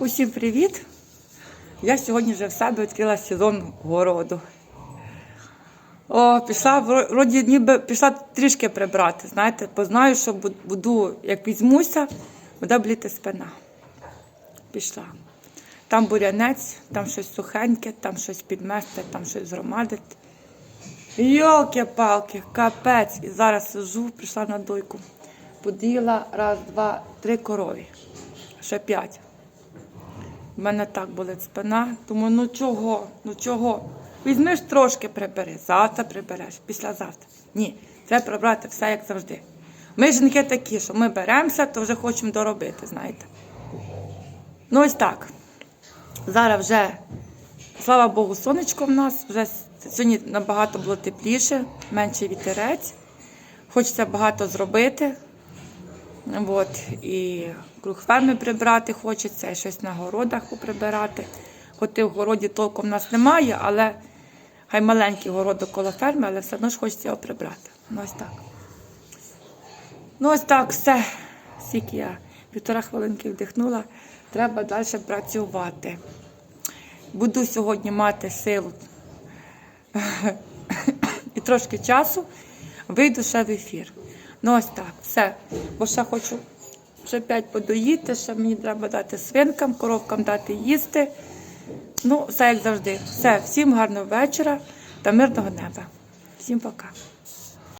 Усім привіт! Я сьогодні вже в себе відкрила сезон городу. О, пішла, вро- вроді ніби пішла трішки прибрати, знаєте, бо знаю, що буду, як візьмуся, буде боліти спина. Пішла. Там бурянець, там щось сухеньке, там щось підмести, там щось згромадити. Йолки-палки, капець. І зараз сижу, прийшла на дойку. Поділа раз, два, три корові. Ще п'ять. У мене так болить спина. Думаю, ну чого, ну чого? Візьмеш трошки прибери, завтра прибереш, післязавтра. Ні, треба прибрати все як завжди. Ми жінки такі, що ми беремося, то вже хочемо доробити, знаєте. Ну ось так. Зараз вже, слава Богу, сонечко в нас. Вже сьогодні набагато було тепліше, менше вітерець. Хочеться багато зробити. От, і круг ферми прибрати хочеться, і щось на городах поприбирати. Хоч в городі толком в нас немає, але хай маленький город коло ферми, але все одно ж хочеться його прибрати. Ну ось так. Ну ось так, все. Скільки я півтора хвилинки вдихнула, треба далі працювати. Буду сьогодні мати силу і трошки часу, вийду ще в ефір. Ну ось так, все. Бо ще хочу ще п'ять подоїти, ще мені треба дати свинкам, коровкам дати їсти. Ну, все як завжди. Все, всім гарного вечора та мирного неба. Всім пока.